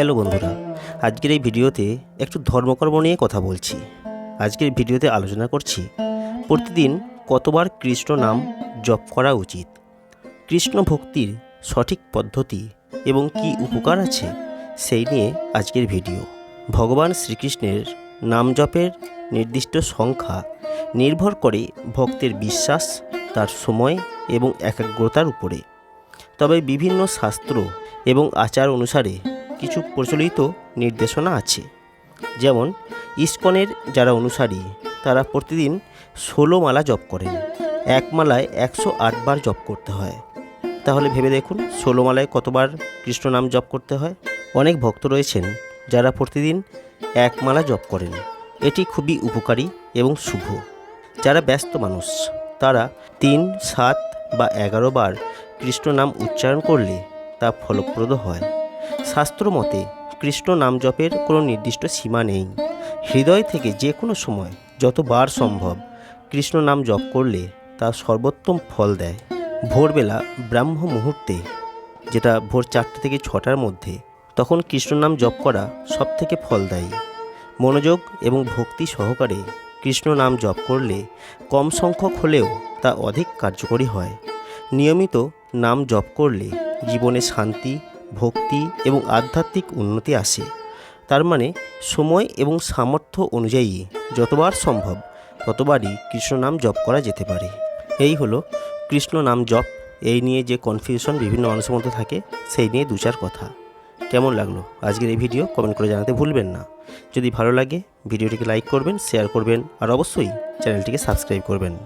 Hello বন্ধুরা, আজকের এই ভিডিওতে একটু ধর্মকর্ম নিয়ে কথা বলছি। আজকের ভিডিওতে আলোচনা করছি, প্রতিদিন কতবার কৃষ্ণ নাম জপ করা উচিত? কৃষ্ণ ভক্তির সঠিক পদ্ধতি এবং কি উপকার আছে, সেই নিয়ে আজকের ভিডিও। ভগবান শ্রীকৃষ্ণের নাম জপের নির্দিষ্ট সংখ্যা নির্ভর করে ভক্তের বিশ্বাস, তার সময় এবং একাগ্রতার উপরে। তবে বিভিন্ন শাস্ত্র এবং আচার অনুসারে কিছু প্রচলিত নির্দেশনা আছে। যেমন, ইস্কনের যারা অনুসারী, তারা প্রতিদিন ষোলো মালা জপ করেন। এক মালায় একশো আটবার জপ করতে হয়। তাহলে ভেবে দেখুন, ষোলো মালায় কতবার কৃষ্ণ নাম জপ করতে হয়। অনেক ভক্ত রয়েছেন যারা প্রতিদিন এক মালা জপ করেন। এটি খুবই উপকারী এবং শুভ। যারা ব্যস্ত মানুষ, তারা তিন, সাত বা এগারো বার কৃষ্ণ নাম উচ্চারণ করলে তা ফলপ্রদ হয়। শাস্ত্র মতে কৃষ্ণ নাম জপের কোনো নির্দিষ্ট সীমা নেই। হৃদয় থেকে যে কোনো সময়, যতবার সম্ভব, কৃষ্ণ নাম জপ করলে তা সর্বোত্তম ফল দেয়। ভোরবেলা, ব্রাহ্ম মুহূর্তে, যেটা ভোর চারটে থেকে ছটার মধ্যে, তখন কৃষ্ণ নাম জপ করা সবথেকে ফলদায়ী মনোযোগ এবং ভক্তি সহকারে কৃষ্ণ নাম জপ করলে কম সংখ্যক হলেও তা অধিক কার্যকরী হয়। নিয়মিত নাম জপ করলে জীবনে শান্তি ভক্তি এবং আধ্যাত্মিক উন্নতি আসে। তার মানে সময় এবং সামর্থ্য অনুযায়ী যতবার সম্ভব ততবারই কৃষ্ণ নাম জপ করা যেতে পারে। এই হলো কৃষ্ণ নাম জপ। এই নিয়ে যে কনফিউশন বিভিন্ন মানুষের মধ্যে থাকে, সেই নিয়ে দু চার কথা। কেমন লাগল আজকের এই ভিডিও কমেন্ট করে জানাতে ভুলবেন না। যদি ভালো লাগে ভিডিওটিকে লাইক করবেন শেয়ার করবেন, আর অবশ্যই চ্যানেলটিকে সাবস্ক্রাইব করবেন।